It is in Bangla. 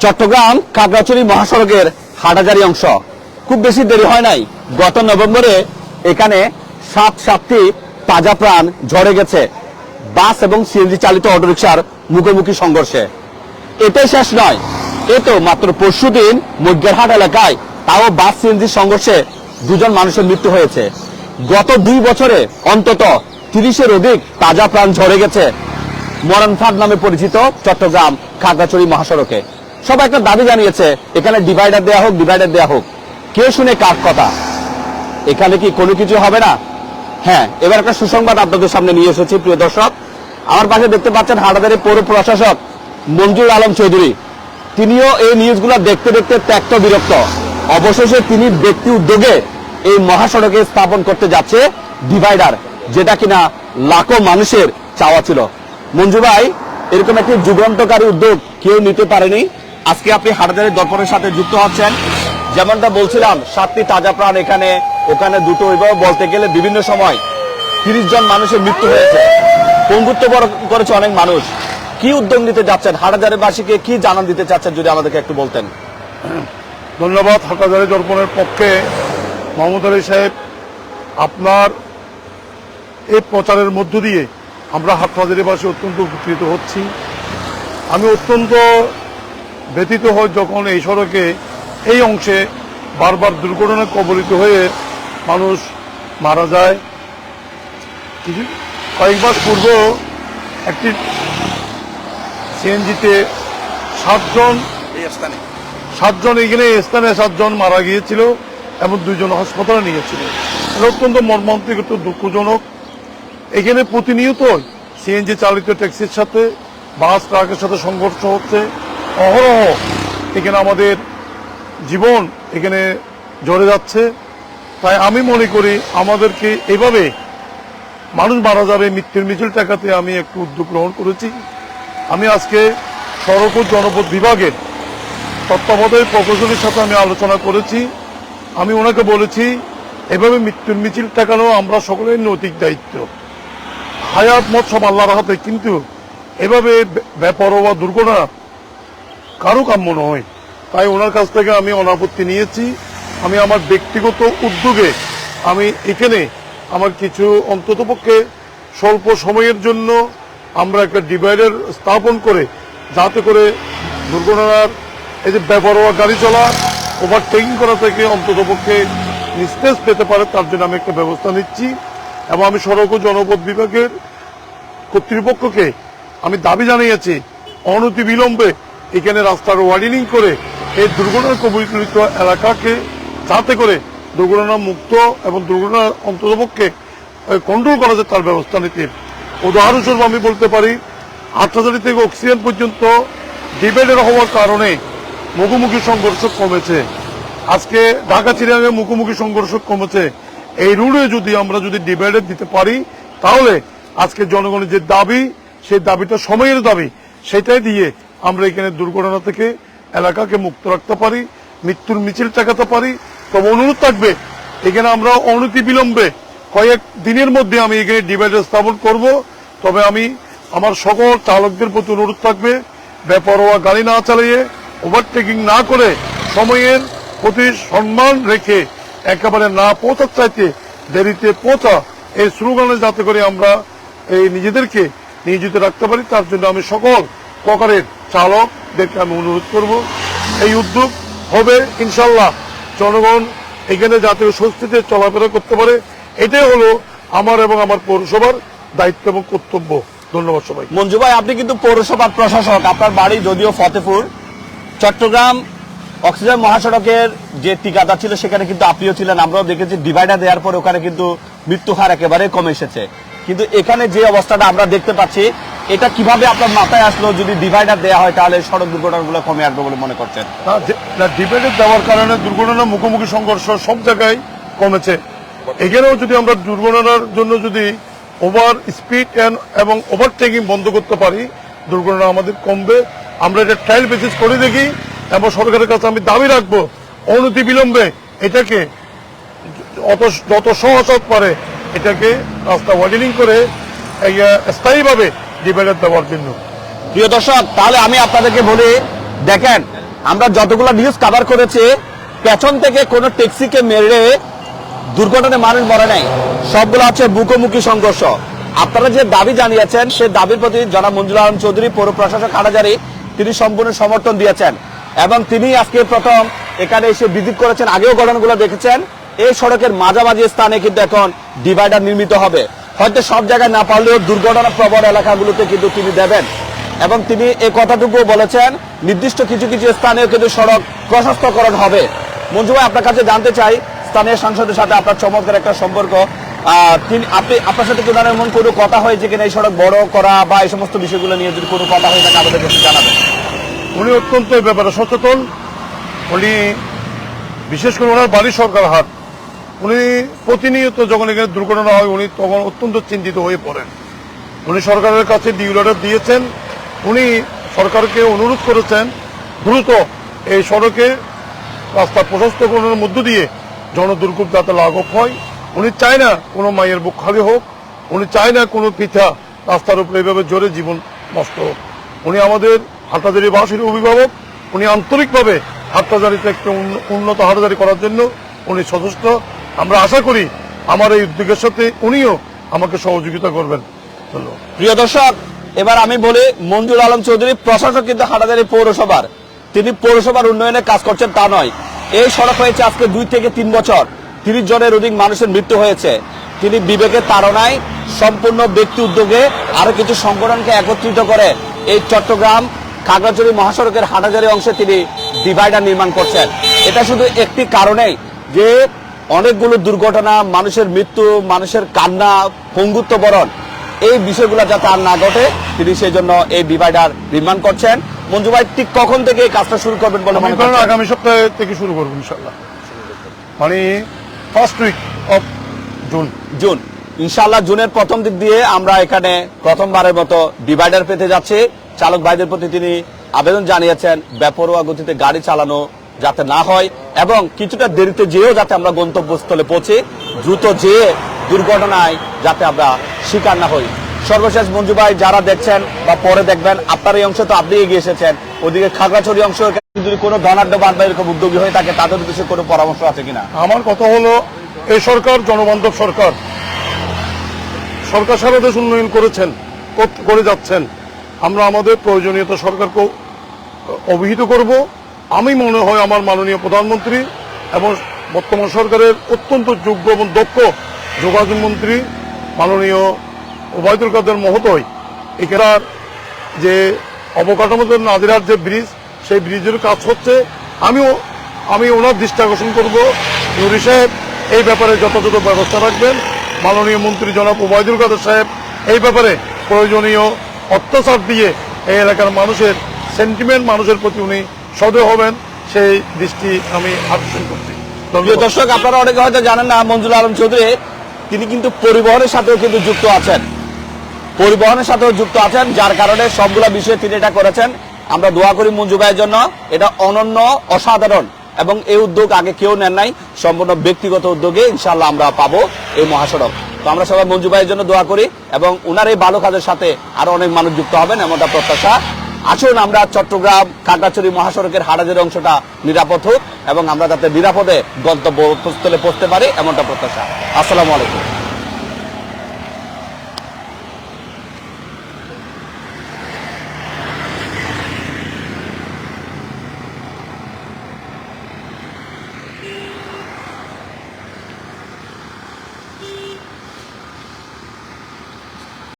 চট্টগ্রাম খাগড়াছড়ি মহাসড়কের হাটাজারি অংশ। খুব বেশি দেরি হয় নাই। গত নভেম্বরে এখানে সাত সাতটি তাজা প্রাণ ঝরে গেছে। বাস এবং সিএনজি চালিত অটোরিকশার মুখোমুখি সংঘর্ষে। এটাই শেষ নয়। এ তো মাত্র পরশুদিন মধ্যেরহাট এলাকায় তাও বাস সিএনজি সংঘর্ষে দুজন মানুষের মৃত্যু হয়েছে। গত দুই বছরে অন্তত তিরিশের অধিক তাজা প্রাণ ঝরে গেছে। মরণফাট নামে পরিচিত চট্টগ্রাম খাগড়াছড়ি মহাসড়কে। সবাই একটা দাবি জানিয়েছে, এখানে ডিভাইডার দেয়া হোক ডিভাইডার দেয়া হোক। কে শুনে কার কথা? এখানে কি কোনো কিছু হবে না? হ্যাঁ এবার একটা সুসংবাদ আপনাদের সামনে নিয়ে এসেছি, প্রিয় দর্শক। আমার পাশে দেখতে পাচ্ছেন হাটাদারি পৌর প্রশাসক মঞ্জুর আলম চৌধুরী। তিনিও এই নিউজগুলো দেখতে দেখতে ত্যক্ত বিরক্ত। অবশেষে তিনি ব্যক্তি উদ্যোগে এই মহাসড়কে স্থাপন করতে যাচ্ছে ডিভাইডার যেটা কিনা লাখো মানুষের চাওয়া ছিল। মঞ্জু ভাই, এরকম একটি যুগান্তকারী উদ্যোগ কেউ নিতে পারেনি। আজকে আপনি হাটাদারি দর্পণের সাথে যুক্ত হচ্ছেন। যেমনটা বলছিলাম, সাতটি তাজা প্রাণ এখানে, ওখানে দুটো ওইভাবে বলতে গেলে বিভিন্ন সময় তিরিশ জন মানুষের মৃত্যু হয়েছে। পঙ্গুত্ব করেছে অনেক মানুষ। কি উদ্যোগ নিতে যাচ্ছেন? হাটাজারের বাসীকে কি জানান দিতে চাচ্ছেন, যদি আমাদেরকে একটু বলতেন? ধন্যবাদ হাটাজারি দর্পণের পক্ষে। মোহাম্মদ আলী সাহেব, আপনার এই প্রচারের মধ্য দিয়ে আমরা হাটহাজারিবাসী অত্যন্ত উপকৃত হচ্ছি। আমি অত্যন্ত ব্যথিত হই যখন এই সড়কে এই অংশে বারবার দুর্ঘটনায় কবলিত হয়ে মানুষ মারা যায়। কিছু কয়েক মাস পূর্ব একটি সিএনজিতে সাতজন সাতজন এখানে স্থানে সাতজন মারা গিয়েছিল এবং দুইজন হাসপাতালে নিয়েছিল এটা অত্যন্ত মর্মান্তিক একটু দুঃখজনক। এখানে প্রতিনিয়ত সিএনজি চালিত ট্যাক্সির সাথে বাস, ট্রাকের সাথে সংঘর্ষ হচ্ছে। অহরহ এখানে আমাদের জীবন এখানে জড়ে যাচ্ছে। তাই আমি মনে করি আমাদেরকে এভাবে মানুষ মারা যাবে মৃত্যুর মিছিল টাকাতে আমি একটু উদ্যোগ গ্রহণ করেছি। আমি আজকে সড়ক ও জনপথ বিভাগের তত্ত্বাবধায়ক প্রকৌশলীর সাথে আমি আলোচনা করেছি। আমি ওনাকে বলেছি, এভাবে মৃত্যুর মিছিল ঠেকানো আমরা সকলের নৈতিক দায়িত্ব। হায়াত মত সব আল্লাহর হাতে, কিন্তু এভাবে বেপরোয়া, দুর্ঘটনা কারও কাম্য নয়। তাই ওনার কাছ থেকে আমি অনাপত্তি নিয়েছি। আমি আমার ব্যক্তিগত উদ্যোগে আমি এখানে আমার কিছু অন্ততপক্ষে স্বল্প সময়ের জন্য আমরা একটা ডিভাইডার স্থাপন করে, যাতে করে দুর্ঘটনার এই যে বেপরোয়া গাড়ি চলা ওভারটেকিং করা থেকে অন্ততপক্ষে নিস্তেজ পেতে পারে, তার জন্য আমি একটা ব্যবস্থা নিচ্ছি। এবং আমি সড়ক ও জনপথ বিভাগের কর্তৃপক্ষকে আমি দাবি জানিয়েছি, অনতি বিলম্বে এখানে রাস্তার ওয়ার্ডিনিং করে এই দুর্ঘটনা কবলিত এলাকাকে যাতে করে দুর্ঘটনা মুক্ত এবং দুর্ঘটনা অন্ততপক্ষে কন্ট্রোল করা যায় তার ব্যবস্থা নিতে। উদাহরণস্বরূপ আমি বলতে পারি, আটহাজারি থেকে অক্সিজেন পর্যন্ত ডিবেটের হওয়ার কারণে মুখোমুখি সংঘর্ষ কমেছে। আজকে ঢাকা চিড়িয়াখানায় মুখোমুখি সংঘর্ষ কমেছে। এই রুটে যদি আমরা যদি ডিভাইডার দিতে পারি, তাহলে আজকে জনগণের যে দাবি, সেই দাবিটা সময়ের দাবি, সেটাই দিয়ে আমরা এখানে দুর্ঘটনা থেকে এলাকাকে মুক্ত রাখতে পারি, মৃত্যুর মিছিল ঠেকাতে পারি। তবে অনুরোধ থাকবে, এখানে আমরা অনতি বিলম্বে কয়েক দিনের মধ্যে আমি এখানে ডিভাইডার স্থাপন করব। তবে আমি আমার সকল চালকদের প্রতি অনুরোধ থাকবে, বেপরোয়া গাড়ি না চালিয়ে ওভারটেকিং না করে সময়ের প্রতি সম্মান রেখে একেবারে না পৌঁছার চাইতে দেরিতে পৌঁছা এই স্লোগানে যাতে করে আমরা এই নিজেদেরকে নিয়োজিত রাখতে পারি, তার জন্য আমি সকল প্রকারের চালকদেরকে আমি অনুরোধ করব। এই উদ্যোগ হবে ইনশাল্লাহ জনগণ এখানে যাতে স্বস্তিতে চলাফেরা করতে পারে। এটাই হলো আমার এবং আমার পৌরসভার দায়িত্ব এবং কর্তব্য। ধন্যবাদ সবাই মঞ্জু ভাই, আপনি কিন্তু পৌরসভার প্রশাসক, আপনার বাড়ি যদিও ফতেপুর, চট্টগ্রাম অক্সিজেন মহাসড়কের যে ঠিকাদার ছিল, সেখানে কিন্তু আপনিও ছিলেন। আমরাও দেখেছি ডিভাইডার দেওয়ার পর ওখানে কিন্তু মৃত্যু হার একেবারে কমে এসেছে। কিন্তু এখানে যে অবস্থাটা আমরা দেখতে পাচ্ছি, এটা কীভাবে আপনার মাথায় আসলো? যদি ডিভাইডার দেওয়া হয়, তাহলে সড়ক দুর্ঘটনাগুলো কমে আসবে বলে মনে করছেন। ডিবেটের দেওয়ার কারণে দুর্ঘটনা, মুখোমুখি সংঘর্ষ সব জায়গায় কমেছে। এখানেও যদি আমরা দুর্ঘটনার জন্য যদি ওভার স্পিড এবং ওভারটেকিং বন্ধ করতে পারি, দুর্ঘটনা আমাদের কমবে। আমরা এটা ট্রায়াল বেসিস করে দেখি, এবং সরকারের কাছে আমি দাবি রাখব, অনতি বিলম্বে এটাকে যত সহজ পারে এটাকে রাস্তা ওয়ার্ডিনিং করে স্থায়ীভাবে ডিভাইডার দেওয়ার জন্য। প্রিয় দর্শক, তাহলে আমি আপনাদেরকে বলি, দেখেন, আমরা যতগুলো নিউজ কভার করেছি, পেছন থেকে কোনো ট্যাক্সিকে মেরে দুর্ঘটনায় মানুষ মরে নাই। সবগুলো হচ্ছে মুখোমুখি সংঘর্ষ। আপনারা যে দাবি জানিয়েছেন, সে দাবির প্রতি জনাব মঞ্জুর আলম চৌধুরী, পৌর প্রশাসক হাটাজারি, তিনি সম্পূর্ণ সমর্থন দিয়েছেন। এবং তিনি আজকে প্রথম এখানে এসে ভিজিট করেছেন, আগেও ঘটনাগুলো দেখেছেন। এই সড়কের মাঝামাঝি স্থানে কিন্তু এখন ডিভাইডার নির্মিত হবে। হয়তো সব জায়গায় না পারলেও দুর্ঘটনা প্রবণ এলাকাগুলোতে কিন্তু তিনি দেবেন। এবং তিনি এই কথাটুকু বলেছেন, নির্দিষ্ট কিছু কিছু স্থানেও কিন্তু সড়ক প্রশস্তকরণ হবে। মঞ্জু ভাই, আপনার কাছে জানতে চাই, স্থানীয় সাংসদের সাথে আপনার চমৎকার একটা সম্পর্ক। তিনি, আপনি, আপনার সাথে কি ধরনের এমন কোনো কথা হয়েছে কিনা এই সড়ক বড় করা বা এই সমস্ত বিষয়গুলো নিয়ে যদি কোনো কথা হয়ে থাকে আমাদের কাছে জানাবেন। উনি অত্যন্ত ব্যাপারে সচেতন। উনি, বিশেষ করে ওনার বাড়ি সরকার হাট। উনি প্রতিনিয়ত যখন এখানে দুর্ঘটনা হয়, উনি তখন অত্যন্ত চিন্তিত হয়ে পড়েন। উনি সরকারের কাছে ডিউ দিয়েছেন। উনি সরকারকে অনুরোধ করেছেন, দ্রুত এই সড়কে রাস্তা প্রশস্তকরণের মধ্য দিয়ে জনদুর্ভোগ যাতে লাঘব হয়। উনি চায় না কোনো মায়ের বুক খালি হোক, উনি চায় না কোনো পিতা রাস্তার উপরে এভাবে জোরে জীবন নষ্ট হোক। উনি আমাদের হাটহাজারি বাসীর অভিভাবক, উনি আন্তরিকভাবে হাটহাজারিতে একটু উন্নত হাটহাজারি করার জন্য উনি সচেষ্ট। আমরা আশা করি আমার এই উদ্যোগের সাথে উনিও আমাকে সহযোগিতা করবেন। প্রিয় দর্শক, এবার আমি বলি মঞ্জুর আলম চৌধুরী, প্রশাসক কিন্তু হাটাজারি পৌরসভার। তিনি পৌরসভার উন্নয়নে কাজ করছেন তা নয়। এই সড়ক হয়েছে আজকে দুই থেকে তিন বছর। তিরিশ জনের অধিক মানুষের মৃত্যু হয়েছে। তিনি বিবেকের তাড়নায় সম্পূর্ণ ব্যক্তি উদ্যোগে আরও কিছু সংগঠনকে একত্রিত করে এই চট্টগ্রাম খাগড়াছড়ি মহাসড়কের হাটাজারি অংশে তিনি ডিভাইডার নির্মাণ করছেন। এটা শুধু একটি কারণেই যে অনেকগুলো দুর্ঘটনা মানুষের মৃত্যু মানুষের কান্না পঙ্গুত্ব বরণ এই বিষয়গুলো যাতে আর না ঘটে তিনি সেই জন্য এই ডিভাইডার নির্মাণ করছেন। মঞ্জু ভাই ঠিক কখন থেকে এই কাজটা শুরু করবেন বলে মনে করেন আগামী সপ্তাহে থেকে শুরু করব ইনশাল্লাহ মানে first week of June June ইনশাল্লাহ জুনের প্রথম দিক দিয়ে আমরা এখানে প্রথমবারের মতো ডিভাইডার পেতে যাচ্ছি। চালক ভাইদের প্রতি তিনি আবেদন জানিয়েছেন বেপরোয়া গতিতে গাড়ি চালানো যাতে না হয় এবং কিছুটা দেরিতে যেয়েও যাতে আমরা গন্তব্যস্থলে পৌঁছে, দ্রুত যেয়ে দুর্ঘটনায় যাতে আমরা শিকার না হই। সর্বশেষ মঞ্জু ভাই, যারা দেখছেন বা পরে দেখবেন, আপনার এই অংশ তো আপনি এগিয়ে এসেছেন। ওদিকে খাগড়াছড়ি অংশ যদি কোনো ধনাঢ্য বান বা এরকম উদ্যোগী হয়ে থাকে, তাদের উদ্দেশ্যে কোনো পরামর্শ আছে কিনা? আমার কথা হলো এই সরকার জনবান্ধব সরকার। সরকার সারা দেশ উন্নয়ন করেছেন, করে যাচ্ছেন। আমরা আমাদের প্রয়োজনীয়তা সরকারকে অভিহিত করব। আমি মনে হয় আমার মাননীয় প্রধানমন্ত্রী এবং বর্তমান সরকারের অত্যন্ত যোগ্য এবং দক্ষ যোগাযোগ মন্ত্রী মাননীয় ওবায়দুল কাদের মহোদয়। এখানে যে অবকাঠামোতে নাদিরার যে ব্রিজ, সেই ব্রিজের কাজ হচ্ছে, আমিও, আমি ওনার দৃষ্টি আকর্ষণ করব। নুরি সাহেব, এই ব্যাপারে যথাযথ ব্যবস্থা রাখবেন। মাননীয় মন্ত্রী জনাব ওবায়দুল কাদের সাহেব, এই ব্যাপারে প্রয়োজনীয় অত্যাচার দিয়ে এই এলাকার মানুষের সেন্টিমেন্ট মানুষের প্রতি উনি সদয় হবেন, সেই দৃষ্টি আমি আকর্ষণ করছি। দর্শক, আপনারা অনেকে হয়তো জানেন না মঞ্জুর আলম চৌধুরী, তিনি কিন্তু পরিবহনের সাথেও কিন্তু যুক্ত আছেন। পরিবহনের সাথেও যুক্ত আছেন, যার কারণে সবগুলা বিষয়ে তিনি এটা করেছেন। আমরা দোয়া করি মঞ্জু ভাইয়ের জন্য, এটা অনন্য, অসাধারণ, এবং এই উদ্যোগ আগে কেউ নেন নাই, সম্পূর্ণ ব্যক্তিগত উদ্যোগে ইনশাল্লাহ আমরা পাবো এই মহাসড়ক। তো আমরা সবাই মঞ্জু ভাইয়ের জন্য দোয়া করি, এবং উনার এই ভালো কাজের সাথে আরও অনেক মানুষ যুক্ত হবেন, এমনটা প্রত্যাশা আসুন আমরা চট্টগ্রাম কাটাছড়ি মহাসড়কের হারাজের অংশটা নিরাপদ হোক এবং আমরা তাতে নিরাপদে গন্তব্যস্থলে পৌঁছতে পারি, এমনটা প্রত্যাশা। আসসালামু আলাইকুম।